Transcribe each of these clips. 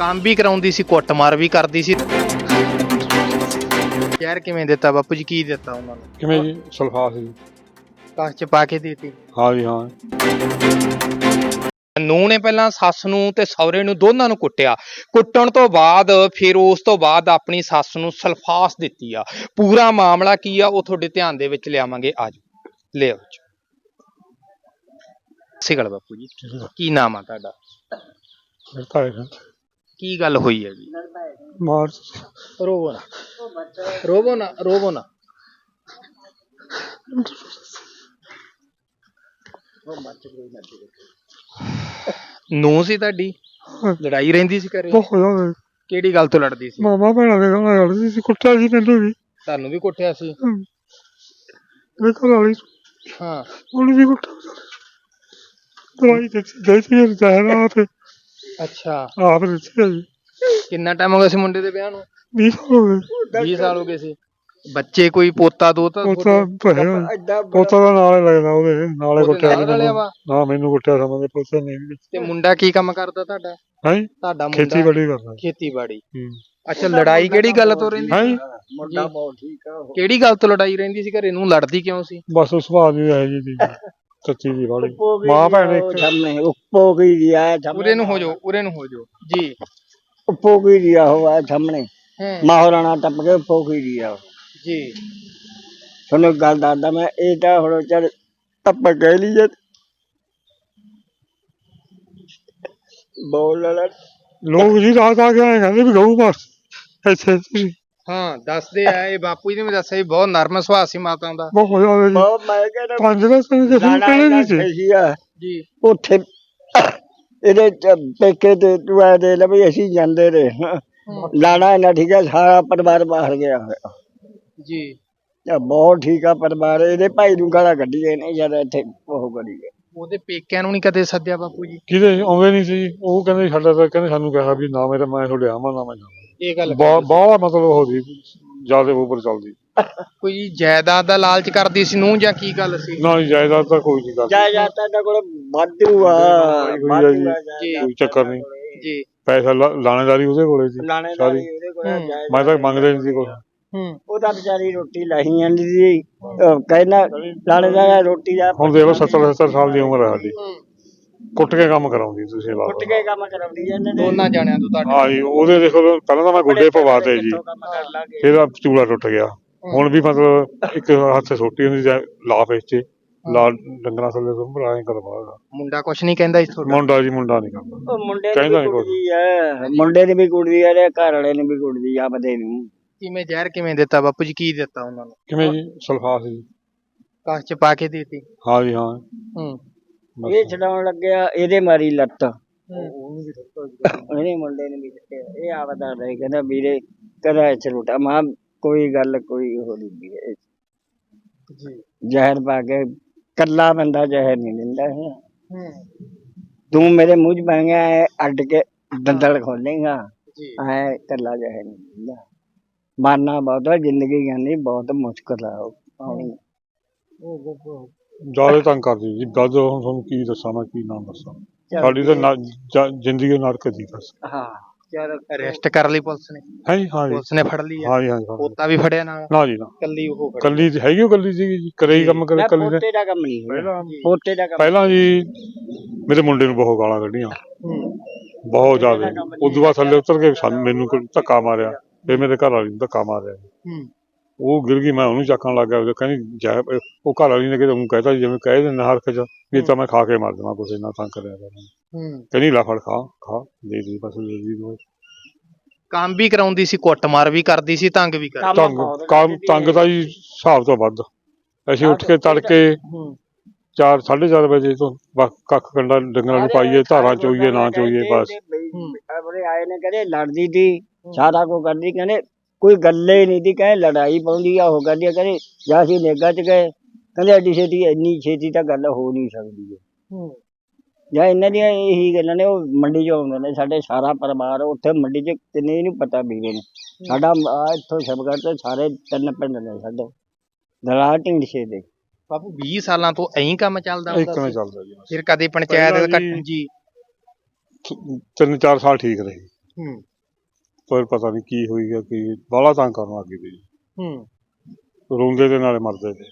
ਕੰਮ ਵੀ ਕਰਾਉਂਦੀ ਸੀ ਕੁੱਟਮਾਰ ਵੀ ਕਰਦੀ ਸੀ। ਯਾਰ ਕਿਵੇਂ ਦਿੱਤਾ ਬਾਪੂ ਜੀ ਕੀ ਦਿੱਤਾ ਉਹਨਾਂ ਨੂੰ? ਕਿਵੇਂ ਜੀ? ਸਲਫਾਸ ਜੀ। ਕਾਸ ਚ ਪਾ ਕੇ ਦਿੱਤੀ। ਹਾਂ ਜੀ ਹਾਂ। ਨੂੰ ਨੇ ਪਹਿਲਾਂ ਸੱਸ ਨੂੰ ਤੇ ਸਹੁਰੇ ਨੂੰ ਦੋਨਾਂ ਨੂੰ ਕੁੱਟਿਆ। ਕੁੱਟਣ ਤੋਂ ਬਾਅਦ ਫਿਰ ਉਸ ਤੋਂ ਬਾਅਦ ਆਪਣੀ ਸੱਸ ਨੂੰ ਸਲਫਾਸ ਦਿੱਤੀ ਆ। ਪੂਰਾ ਮਾਮਲਾ ਕੀ ਆ ਉਹ ਤੁਹਾਡੇ ਧਿਆਨ ਦੇ ਵਿੱਚ ਲਿਆਵਾਂਗੇ ਆਜੋ ਲਿਆਓ ਜੀ। ਸਿਗਲ ਬਾਪੂ ਜੀ। ਕੀ ਨਾਮ ਆ ਤੁਹਾਡਾ? ਮਿਲਤਾ ਹੈ ਕੀ ਗੱਲ ਹੋਈ ਹੈ ਜੀ? ਮਾਰ ਰੋਵੋ ਨਾ। ਰੋਵੋ ਨਾ ਰੋਵੋ ਨਾ। ਨੂੰ ਸੀ ਤੁਹਾਡੀ? ਲੜਾਈ ਰਹਿੰਦੀ ਸੀ ਘਰੇ? ਬਹੁਤ ਕਿਹੜੀ ਗੱਲ ਤੋਂ ਲੜਦੀ ਸੀ? ਮਾਮਾ ਭੈਣਾਂ ਦੇ ਗਾਣਾ ਲੜਦੀ ਸੀ ਕੁੱਟਿਆ ਸੀ ਮੈਨੂੰ ਵੀ। ਤੁਹਾਨੂੰ ਵੀ ਕੁੱਟਿਆ ਸੀ? ਮੇਰੇ ਘਰ ਵਾਲੀ ਹਾਂ। ਉਹਨੂੰ ਵੀ ਕੁੱਟਿਆ ਦਵਾਈ ਦਿੱਤੀ ਦਿੱਤੀ ਸੀ ਜ਼ਹਿਰਾ ਤੇ ਅੱਛਾ। ਆਪ ਦਿੱਤੀ ਹੈ ਜੀ। ਕਿੰਨਾ ਟਾਈਮ ਹੋ ਗਿਆ ਸੀ ਮੁੰਡੇ ਦੇ ਵਿਆਹ ਨੂੰ? 20 ਸਾਲ ਹੋ ਗਏ। 20 ਸਾਲ ਹੋ ਗਏ ਸੀ। ਬੱਚੇ ਕੋਈ ਪੋਤਾ ਦੋਤਾ ਪੋਤਾ ਭਰਿਆ ਪੋਤਾ ਦਾ ਨਾਲ ਲੱਗਦਾ ਉਹਦੇ ਨਾਲੇ ਉਹਦੇ ਕੁੱਟਿਆ ਨਾਲ ਰਲਿਆ। ਵਾ? ਨਾ ਮੈਨੂੰ ਕੁੱਟਿਆ ਸਮਝਦੇ ਪੋਤਾ ਨਹੀਂ ਤੇ ਮੁੰਡਾ ਕੀ ਕੰਮ ਕਰਦਾ ਤੁਹਾਡਾ? ਹੈ? ਤੁਹਾਡਾ ਮੁੰਡਾ ਖੇਤੀਬਾੜੀ ਕਰਦਾ। ਖੇਤੀਬਾੜੀ। ਹੂੰ। ਅੱਛਾ ਲੜਾਈ ਕਿਹੜੀ ਗੱਲ ਤੋਂ ਰਹਿੰਦੀ ਹੈ? ਮੁੰਡਾ ਬਹੁਤ ਠੀਕ ਆ। ਕਿਹੜੀ ਗੱਲ ਤੋਂ ਲੜਾਈ ਰਹਿੰਦੀ ਸੀ? ਘਰੇ ਨੂੰ ਲੜਦੀ ਕਿਉਂ ਸੀ? ਬਸ ਉਹ ਸੁਭਾਅ ਦੀ ਹੈ ਜੀ ਦੀ ਕੱਚੀ ਦੀ ਵਾਲੀ ਮਾਂ ਭੈਣ ਇੱਕ सामने उपो की दिया है ਉਰੇ ਨੂੰ ਹੋ ਜਾਓ ਉਰੇ ਨੂੰ ਹੋ ਜਾਓ ਜੀ उपो की दिया हुआ है सामने ਹੂੰ महाराणा टप के उपो की दिया ਜੀ सुनो गल दादा मैं एटा हो चल टप कह लीजिए बोल लड़ ਲੋਕ ਜੀ ਰਾਤ ਆ ਕੇ ਆਏ ਕਹਿੰਦੇ ਵੀ ਗਊ ਬਸ ਇੱਥੇ ਤੁਸੀਂ ਹਾਂ ਦੱਸਦੇ ਆ ਇਹ ਬਾਪੂ ਜੀ ਨੇ ਵੀ ਦੱਸਿਆ ਵੀ ਬਹੁਤ ਨਰਮ ਸੁਭਾਅ ਸੀ ਮਾਤਾ ਦਾ। ਬਹੁਤ ਜ਼ਿਆਦਾ ਜੀ। ਬਹੁਤ ਮੈਂ ਕਹਿੰਦਾ ਪੰਜ ਦਸ ਦਿਨ ਦੇ ਸੀ ਪਹਿਲੇ ਸੀ। ਜੀ। ਉੱਥੇ ਇਹਦੇ ਪੇਕੇ ਤੇ ਦੁਆ ਦੇ ਲਵੇ ਅਸੀਂ ਜਾਂਦੇ ਰਹੇ। ਲਾਣਾ ਇਹਨਾਂ ਠੀਕ ਹੈ ਸਾਰਾ ਪਰਿਵਾਰ ਬਾਹਰ ਗਿਆ ਹੋਇਆ। ਜੀ। ਇਹ ਬਹੁਤ ਠੀਕ ਆ ਪਰਿਵਾਰ ਇਹਦੇ ਭਾਈ ਨੂੰ ਗਾਲਾਂ ਕੱਢੀਏ ਨੇ ਜਦ ਇੱਥੇ ਉਹ ਕਰੀਏ ਉਹਦੇ ਪੇਕਿਆਂ ਨੂੰ ਨਹੀਂ ਕਦੇ ਸੱਦਿਆ ਬਾਪੂ ਜੀ? ਕਿਤੇ ਆਉਂਦੇ ਨਹੀਂ ਸੀ। ਉਹ ਕਹਿੰਦੇ ਸਾਡਾ ਤਾਂ ਕਹਿੰਦੇ ਸਾਨੂੰ ਕਿਹਾ ਵੀ ਨਾ ਮੇਰਾ ਮੈਂ ਤੁਹਾਡੇ ਆਵਾਂ ਨਾ ਮੈਂ ਜਾਵਾਂ। ਇਹ ਗੱਲ ਬਹੁਤ ਬਹੁਤ ਮਤਲਬ ਉਹ ਸੀ ਜ਼ਿਆਦਾ ਉੱਪਰ ਚੱਲਦੀ। ਕੋਈ ਜਾਇਦਾਦ ਦਾ ਲਾਲਚ ਕਰਦੀ ਸੀ ਨੂੰ ਜਾਂ ਕੀ ਗੱਲ ਸੀ? ਨਾ ਜੀ, ਜਾਇਦਾਦ ਤਾਂ ਕੋਈ ਨਹੀਂ ਕਰਦੀ। ਜਾ ਜਾਂਦਾ ਇਹਨਾਂ ਕੋਲ ਵਾਧੂ ਆ ਆ ਜੀ। ਵਾਧੂ ਆ ਜੀ। ਕੋਈ ਚੱਕਰ ਨਹੀਂ। ਜੀ। ਪੈਸਾ ਲਾ- ਲਾਣੇਦਾਰੀ ਉਹਦੇ ਕੋਲੇ ਸੀ ਲਾਣੇਦਾਰੀ ਸਾਰੀ। ਉਹਦੇ ਕੋਲ ਹੂੰ। ਜਾਇਦਾਦ ਮੈਂ ਤਾਂ ਮੰਗਦੇ ਨਹੀਂ ਸੀ ਕੁਛ। ਹੂੰ। ਉਹਦਾ ਵਿਚਾਰੀ ਰੋਟੀ ਲਾਹੀ ਜਾਂਦੀ ਸੀ। ਕਹਿੰਦਾ ਲਾਣੇਦਾਰ ਰੋਟੀ ਦਾ ਹੁਣ ਦੇਖ ਲਓ 70 70 ਸਾਲ ਦੀ ਉਮਰ ਹੈ ਸਾਡੀ। ਕੁੱਟ ਕੇ ਕੰਮ ਕਰਾਉਂਦੀ ਤੁਸੀਂ ਲਾ ਕੁੱਟ ਕੇ ਕੰਮ ਕਰਾਉਂਦੀ ਇਹਨਾਂ ਨੇ। ਦੋਨਾਂ ਜਾਣਿਆਂ ਤੋਂ ਤੁਹਾਡੇ ਹਾਂ ਜੀ ਉਹਦੇ ਦੇਖੋ ਪਹਿਲਾਂ ਤਾਂ ਮੈਂ ਗੁੱਡੇ ਪਵਾਤੇ ਜੀ। ਕਿੱਥੋਂ ਕੰਮ ਕਰ ਲਾਂਗੇ? ਇਹਦਾ ਚੂਲਾ ਟੁੱਟ ਗਿਆ। ਹੁਣ ਵੀ ਮਤਲਬ ਇੱਕ ਹੱਥ ਛੋਟੀ ਹੁੰਦੀ ਜਾਂ ਲਾਫ ਵਿੱਚ ਲਾ ਡੰਗਰਾਂ ਥੱਲੇ ਤੋਂ ਭਰਾਏ ਕਰਵਾਗਾ ਮੁੰਡਾ ਕੁਛ ਨਹੀਂ ਕਹਿੰਦਾ ਇਸ ਤੁਹਾਡਾ ਮੁੰਡਾ ਜੀ ਮੁੰਡਾ ਨਹੀਂ ਕਰਦਾ ਉਹ ਮੁੰਡੇ ਕਹਿੰਦਾ ਦੀ ਨੀ ਕੁਛ। ਕੁੜਦੀ ਆ। ਮੁੰਡੇ ਦੀ ਵੀ ਕੁੜਦੀ ਤੇ ਘਰ ਵਾਲੇ ਨੇ ਵੀ ਕੁੜਦੀ ਆ ਬਦੇ ਨੂੰ। ਕਿਵੇਂ ਜ਼ਹਿਰ ਕਿਵੇਂ ਦਿੱਤਾ ਬਾਪੂ ਜੀ? ਕੀ ਦਿੱਤਾ ਉਹਨਾਂ ਨੂੰ? ਕਿਵੇਂ ਜੀ? ਸਲਫਾਸ ਜੀ। ਕਾਸ ਚ ਪਾ ਕੇ ਦਿੱਤੀ। ਹਾਂ ਜੀ ਹਾਂ। ਹੂੰ। ਇਹ ਛਡਾਉਣ ਲੱਗਿਆ ਇਹਦੇ ਮਾਰੀ ਲੱਤ। ਇਹਨੇ ਮੁੰਡੇ ਨੇ ਵੀ ਦਿੱਤੇ। ਇਹ ਆਪਦਾ ਰਹੇ ਕਹਿੰਦਾ ਵੀਰੇ ਕਦਾ ਇੱਥੇ ਲੁੱਟਾ ਮਾਂ ਕੋਈ ਗੱਲ ਕੋਈ ਹੋ ਨਹੀਂ ਵੀਰੇ ਜੀ। ਜ਼ਹਿਰ ਪਾ ਕੇ ਕੱਲਾ ਬੰਦਾ ਜ਼ਹਿਰ ਨਹੀਂ ਦਿੰਦਾ ਹੈ। ਹੂੰ। ਤੂੰ ਮੇਰੇ ਮੂੰਹ 'ਚ ਪੈ ਗਿਆ ਐ ਅੱਡ ਕੇ ਦੰਦਲ ਖੋਲੇਗਾ ਜੀ। ਐ ਕੱਲਾ ਜ਼ਹਿਰ ਨਹੀਂ ਦਿੰਦਾ। ਮਾਰਨਾ ਬਹੁਤ ਜ਼ਿੰਦਗੀ ਕਹਿੰਦੀ ਬਹੁਤ ਮੁਸ਼ਕਲ ਆ ਉਹ। ਪਾਉਣੀ ਜ਼ਿਆਦਾ ਤੰਗ ਕਰਦੀ ਜੀ ਗੱਲ ਹੁਣ ਤੁਹਾਨੂੰ ਕੀ ਦੱਸਾਂ ਮੈਂ ਕੀ ਨਾਮ ਦੱਸਾਂ। ਸਾਡੀ ਤਾਂ ਨਾ- ਜ- ਜ਼ਿੰਦਗੀ ਨਰਕ ਦੀ ਬਸ। ਹਾਂ ਅਰੈਸਟ ਕਰ ਲਈ ਪੁਲਿਸ ਨੇ। ਹੈ ਜੀ ਹਾਂ ਜੀ ਪੁਲਿਸ ਨੇ ਫੜ ਲਈ ਆ। ਹਾਂ ਜੀ ਹਾਂ ਜੀ, ਹਾਂ ਜੀ। ਪੋਤਾ ਵੀ ਫੜਿਆ ਨਾਲ। ਨਾ ਜੀ ਨਾ। ਕੱਲੀ ਉਹ ਫੜੀ ਕੱਲੀ ਹੈਗੀ ਉਹ ਕੱਲੀ ਸੀਗੀ ਜੀ। ਕਰੇ ਹੀ ਕੰਮ ਕਰੇ ਕੱਲੀ ਨੇ। ਪੋਤੇ ਦਾ ਕੰਮ ਨਹੀਂ ਪਹਿਲਾਂ ਪੋਤੇ ਦਾ ਕੰਮ ਪਹਿਲਾਂ ਜੀ ਮੇਰੇ ਮੁੰਡੇ ਨੂੰ ਬਹੁਤ ਗਾਲਾਂ ਕੱਢੀਆਂ। ਹੂੰ। ਬਹੁਤ ਜ਼ਿਆਦਾ। ਉਦੋਂ ਬਾਅਦ ਥੱਲੇ ਉਤਰ ਕੇ ਸਾਨੂੰ ਮੈਨੂੰ ਕੋਈ ਧੱਕਾ ਮਾਰਿਆ। ਫਿਰ ਮੇਰੇ ਘਰ ਵਾਲੀ ਨੂੰ ਧੱਕਾ ਮਾਰਿਆ। ਹੂੰ। ਉਹ ਗਿਰ ਗਈ ਮੈਂ ਉਹਨੂੰ ਚੱਕਣ ਲੱਗ ਗਿਆ ਉਹ ਕਹਿੰਦੀ ਜਾ ਉਹ ਘਰ ਵਾਲੀ ਨੇ ਕਿਤੇ ਉਹਨੂੰ ਕਹਿਤਾ ਜਿਵੇਂ ਕਹਿ ਦਿੰਦਾ ਹਰਖ ਚ ਤਾਂ ਮੈਂ ਖਾ ਕੇ ਮਰ ਜਾਵਾਂ ਕੁਛ ਇੰਨਾ ਤੰਗ ਕਰਿਆ ਕਰ। ਹੂੰ। ਕਹਿੰਦੀ ਲੈ ਫੜ ਖਾ ਖਾ ਦੇ ਦੀ ਬਸ ਦੇ ਦੀ ਦਵਾਈ। ਕੰਮ ਵੀ ਕਰਾਉਂਦੀ ਸੀ ਕੁੱਟਮਾਰ ਵੀ ਕਰਦੀ ਸੀ ਤੰਗ ਵੀ ਕਰਦੀ ਤੰਗ ਕੰਮ ਤੰਗ ਤਾਂ ਜੀ ਹਿਸਾਬ ਤੋਂ ਵੱਧ। ਅਸੀਂ ਉੱਠ ਕੇ ਤੜਕੇ ਹੂੰ। 4 4:30 ਵਜੇ ਤੋਂ ਬਸ ਕੱਖ ਕੰਡਾ ਡੰਗਰਾਂ ਨੂੰ ਪਾਈਏ ਧਾਰਾਂ ਚੋਈਏ ਨਾ ਚੋਈਏ ਬਸ। ਆਪਣੇ ਆਏ ਨੇ ਕਹਿੰਦੇ ਲੜਦੀ ਸੀ ਸਾਰਾ ਕੁਝ ਕਰਦੀ ਕਹਿੰਦੇ ਕੋਈ ਗੱਲੇ ਨਹੀਂ ਦੀ ਕਹਿੰਦੇ ਲੜਾਈ ਪਾਉਂਦੀ ਆ ਉਹ ਆ ਕਹਿੰਦੇ ਜਾਂ ਅਸੀਂ ਨੇਗਾ ਚ ਗਏ ਕਹਿੰਦੇ ਐਡੀ ਛੇਤੀ ਇੰਨੀ ਛੇਤੀ ਤਾਂ ਗੱਲ ਹੋ ਨਹੀਂ ਸਕਦੀ ਹੈ। ਜਾਂ ਇਹਨਾਂ ਦੀਆਂ ਇਹੀ ਗੱਲਾਂ ਨੇ ਉਹ ਮੰਡੀ 'ਚ ਆਉਂਦੇ ਨੇ ਸਾਡੇ ਸਾਰਾ ਪਰਿਵਾਰ ਉੱਥੇ ਮੰਡੀ 'ਚ ਕਿੰਨੇ ਨੂੰ ਪਤਾ ਵੀਰੇ ਨੂੰ। ਸਾਡਾ ਆ ਇੱਥੋਂ ਸ਼ਬਗੜ ਤੇ ਸਾਰੇ ਤਿੰਨ ਪਿੰਡ ਨੇ ਸਾਡੇ ਦਰਾ ਢਿੰਡਸੇ ਦੇ। ਬਾਪੂ 20 ਸਾਲਾਂ ਤੋਂ ਐਂ ਕੰਮ ਚੱਲਦਾ ਇੱਕ ਚੱਲਦਾ ਜੀ। ਫਿਰ ਕਦੇ ਪੰਚਾਇਤ ਪਹਿਲਾਂ ਕੱਟ ਜੀ- ਜੀ। ਤਿੰਨ ਚਾਰ ਸਾਲ ਠੀਕ ਰਹੀ। ਹੂੰ। ਪਰ ਪਤਾ ਨਹੀਂ ਕੀ ਹੋਈ ਗਿਆ ਕੀ ਬਾਲਾ ਤੰਗ ਕਰਨ ਲੱਗ ਗਈ ਜੀ ਹੂੰ। ਰੋਂਦੇ ਦੇ ਨਾਲੇ ਮਰਦੇ ਤੇ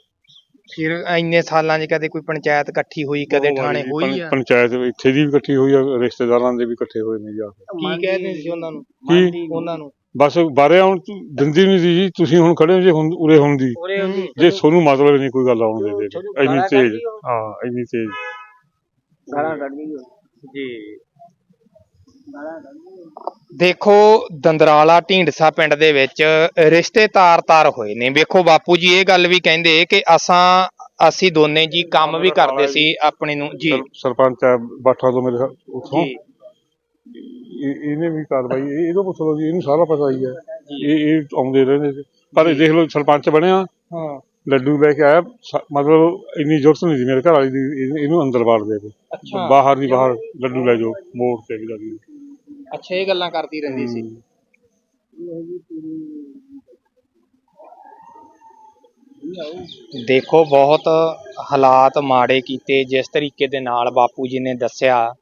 ਫਿਰ ਇੰਨੇ ਸਾਲਾਂ 'ਚ ਕਦੇ ਕੋਈ ਪੰਚਾਇਤ ਇਕੱਠੀ ਹੋਈ ਕਦੇ ਥਾਣੇ ਹੋਈ ਆ? ਪੰਚਾਇਤ ਇੱਥੇ ਦੀ ਵੀ ਇਕੱਠੀ ਹੋਈ ਆ ਰਿਸ਼ਤੇਦਾਰਾਂ ਦੇ ਵੀ ਇਕੱਠੇ ਹੋਏ ਨੇ ਜਾ ਕੇ। ਕੀ ਕਹਿੰਦੇ ਸੀ ਉਹਨਾਂ ਨੂੰ? ਕੀ? ਉਹਨਾਂ ਨੂੰ? ਬਸ ਬਾਰੇ ਹੁਣ ਤੂੰ ਦਿੰਦੀ ਨਹੀਂ ਸੀ ਜੀ ਤੁਸੀਂ ਹੁਣ ਖੜੇ ਹੋ ਜੇ ਹੁਣ ਉਰੇ ਹੁਣ ਦੀ। ਉਰੇ ਉਹਦੀ ਜੇ ਤੁਹਾਨੂੰ ਮਤਲਬ ਨਹੀਂ ਕੋਈ ਗੱਲ ਆਉਣ ਦੇ ਇੰਨੀ ਤੇਜ਼। ਹਾਂ ਇੰਨੀ ਤੇਜ਼। ਗਾਲਾਂ ਕੱਢਦੀ ਉਹ ਜੀ। ਦੇਖੋ ਦੰਦਰਾਲਾ ਢੀਂਡਸਾ ਪਿੰਡ ਦੇ ਵਿੱਚ ਰਿਸ਼ਤੇ ਤਾਰ-ਤਾਰ ਹੋਏ ਨੇ। ਵੇਖੋ ਬਾਪੂ ਜੀ ਇਹ ਗੱਲ ਵੀ ਕਹਿੰਦੇ ਕਿ ਅਸਾਂ ਅਸੀਂ ਦੋਨੇ ਜੀ ਕੰਮ ਵੀ ਕਰਦੇ ਸੀ ਆਪਣੇ ਨੂੰ। ਜੀ। ਸਰ- ਸਰਪੰਚ ਆ ਬਾਠਾ ਤੋਂ ਮੇਰੇ ਉੱਥੋਂ। ਜੀ। ਇਹ- ਇਹਨੇ ਵੀ ਕਾਰਵਾਈ ਇਹ ਇਹਦੋਂ ਪੁੱਛ ਲਓ ਜੀ ਇਹਨੂੰ ਸਾਰਾ ਪਤਾ ਹੀ ਹੈ। ਇਹ ਇਹ ਆਉਂਦੇ ਰਹਿੰਦੇ ਸੀ। ਪਰ ਇਹ ਦੇਖ ਲਓ ਸਰਪੰਚ ਬਣਿਆ। ਹਾਂ। ਲੱਡੂ ਲੈ ਕੇ ਆਇਆ। ਸ- ਮਤਲਬ ਇੰਨੀ ਜ਼ਰੂਰਤ ਨਹੀਂ ਸੀ ਮੇਰੇ ਘਰ ਵਾਲੀ ਦੀ ਇਹਨੂੰ- ਇਹਨੂੰ ਅੰਦਰ ਵਾੜ ਦੇ ਦੇ ਅੱਛਾ। ਬਾਹਰ ਨਹੀਂ ਬਾਹਰ ਲੱਡੂ ਲੈ ਜਾਓ ਮੋੜ ਤੇ ਵੀ ਲੱਗੀ ਅੱਛਾ ਇਹ ਗੱਲਾਂ ਕਰਦੀ ਰਹਿੰਦੀ ਸੀ। ਦੇਖੋ ਬਹੁਤ ਹਾਲਾਤ ਮਾੜੇ ਕੀਤੇ ਜਿਸ ਤਰੀਕੇ ਦੇ ਨਾਲ ਬਾਪੂ ਜੀ ਨੇ ਦੱਸਿਆ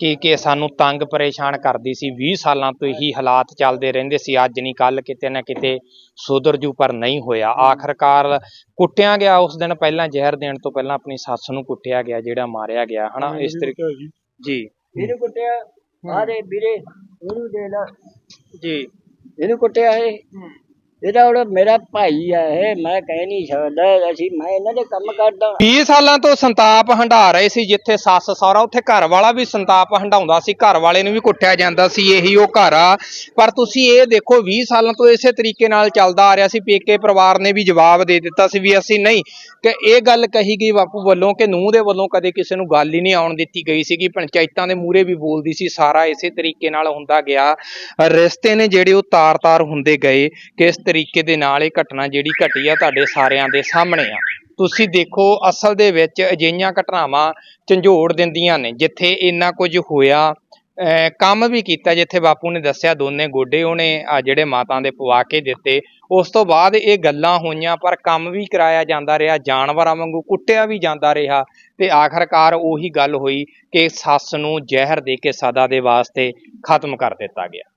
ਕਿ ਕਿ ਸਾਨੂੰ ਤੰਗ ਪਰੇਸ਼ਾਨ ਕਰਦੀ ਸੀ। 20 ਸਾਲਾਂ ਤੋਂ ਇਹੀ ਹਾਲਾਤ ਚੱਲਦੇ ਰਹਿੰਦੇ ਸੀ। ਅੱਜ ਨਹੀਂ ਕੱਲ ਕਿਤੇ ਨਾ ਕਿਤੇ ਸੁਧਰ ਜੂ ਪਰ ਨਹੀਂ ਹੋਇਆ। ਆਖਰਕਾਰ ਕੁੱਟਿਆ ਗਿਆ ਉਸ ਦਿਨ ਪਹਿਲਾਂ ਜ਼ਹਿਰ ਦੇਣ ਤੋਂ ਪਹਿਲਾਂ ਆਪਣੀ ਸੱਸ ਨੂੰ ਕੁੱਟਿਆ ਗਿਆ ਜਿਹੜਾ ਮਾਰਿਆ ਗਿਆ ਹਨਾ? ਇਸ ਤਰੀਕੇ ਜੀ। ਜੀ। ਇਹਨੂੰ ਕੁੱਟਿਆ ਆਰੇ ਵੀਰੇ ਇਹਨੂੰ ਦੇ ਲਾ। ਜੀ। ਇਹਨੂੰ ਕੁੱਟਿਆ ਇਹ। ਇਹਦਾ ਉਹ ਮੇਰਾ ਭਾਈ ਆ, ਇਹ ਮੈਂ ਕਹਿ ਨਹੀਂ ਸਕਦਾ, ਅਸੀਂ ਮੈਂ ਇਹਨਾਂ ਦੇ ਕੰਮ ਕਰਦਾ। 20 ਸਾਲਾਂ ਤੋਂ ਸੰਤਾਪ ਹੰਢਾ ਰਹੇ ਸੀ ਜਿੱਥੇ ਸੱਸ ਸਹੁਰਾ, ਉੱਥੇ ਘਰ ਵਾਲਾ ਵੀ ਸੰਤਾਪ ਹੰਢਾਉਂਦਾ ਸੀ, ਘਰ ਵਾਲੇ ਨੂੰ ਵੀ ਕੁੱਟਿਆ ਜਾਂਦਾ ਸੀ, ਇਹੀ ਉਹ ਘਰ ਆ। ਪਰ ਤੁਸੀਂ ਇਹ ਦੇਖੋ 20 ਸਾਲਾਂ ਤੋਂ ਇਸੇ ਤਰੀਕੇ ਨਾਲ ਚੱਲਦਾ ਆ ਰਿਹਾ ਸੀ, ਪੇਕੇ ਪਰਿਵਾਰ ਨੇ ਵੀ ਜਵਾਬ ਦੇ ਦਿੱਤਾ ਸੀ ਵੀ ਅਸੀਂ ਨਹੀਂ। ਕਿ ਇਹ ਗੱਲ ਕਹੀ ਗਈ ਬਾਪੂ ਵੱਲੋਂ ਕਿ ਨੂੰਹ ਦੇ ਵੱਲੋਂ ਕਦੇ ਕਿਸੇ ਨੂੰ ਗੱਲ ਹੀ ਨਹੀਂ ਆਉਣ ਦਿੱਤੀ ਗਈ ਸੀਗੀ। ਪੰਚਾਇਤਾਂ ਦੇ ਮੂਹਰੇ ਵੀ ਬੋਲਦੀ ਸੀ, ਸਾਰਾ ਇਸੇ ਤਰੀਕੇ ਨਾਲ ਹੁੰਦਾ ਗਿਆ। ਰਿਸ਼ਤੇ ਨੇ ਜਿਹੜੇ ਉਹ ਤਾਰ-ਤਾਰ ਹੁੰਦੇ ਗਏ, ਕਿਸ ਤਰੀਕੇ ਦੇ ਨਾਲ ਇਹ ਘਟਨਾ ਜਿਹੜੀ ਘਟੀ ਆ ਤੁਹਾਡੇ ਸਾਰਿਆਂ ਦੇ ਸਾਹਮਣੇ ਆ। ਤੁਸੀਂ ਦੇਖੋ, ਅਸਲ ਦੇ ਵਿੱਚ ਅਜਿਹੀਆਂ ਘਟਨਾਵਾਂ ਝੰਜੋੜ ਦਿੰਦੀਆਂ ਨੇ, ਜਿੱਥੇ ਇੰਨਾ ਕੁਝ ਹੋਇਆ ਕੰਮ ਵੀ ਕੀਤਾ, ਜਿੱਥੇ ਬਾਪੂ ਨੇ ਦੱਸਿਆ ਦੋਨੇ ਗੋਡੇ ਉਹਨੇ ਆ ਜਿਹੜੇ ਮਾਤਾ ਦੇ ਪਵਾ ਕੇ ਦਿੱਤੇ। ਉਸ ਤੋਂ ਬਾਅਦ ਇਹ ਗੱਲਾਂ ਹੋਈਆਂ, ਪਰ ਕੰਮ ਵੀ ਕਰਾਇਆ ਜਾਂਦਾ ਰਿਹਾ, ਜਾਨਵਰਾਂ ਵਾਂਗੂ ਕੁੱਟਿਆ ਵੀ ਜਾਂਦਾ ਰਿਹਾ ਤੇ ਆਖਰਕਾਰ ਉਹੀ ਗੱਲ ਹੋਈ ਕਿ ਸੱਸ ਨੂੰ ਜ਼ਹਿਰ ਦੇ ਕੇ ਸਦਾ ਦੇ ਵਾਸਤੇ ਖਤਮ ਕਰ ਦਿੱਤਾ ਗਿਆ।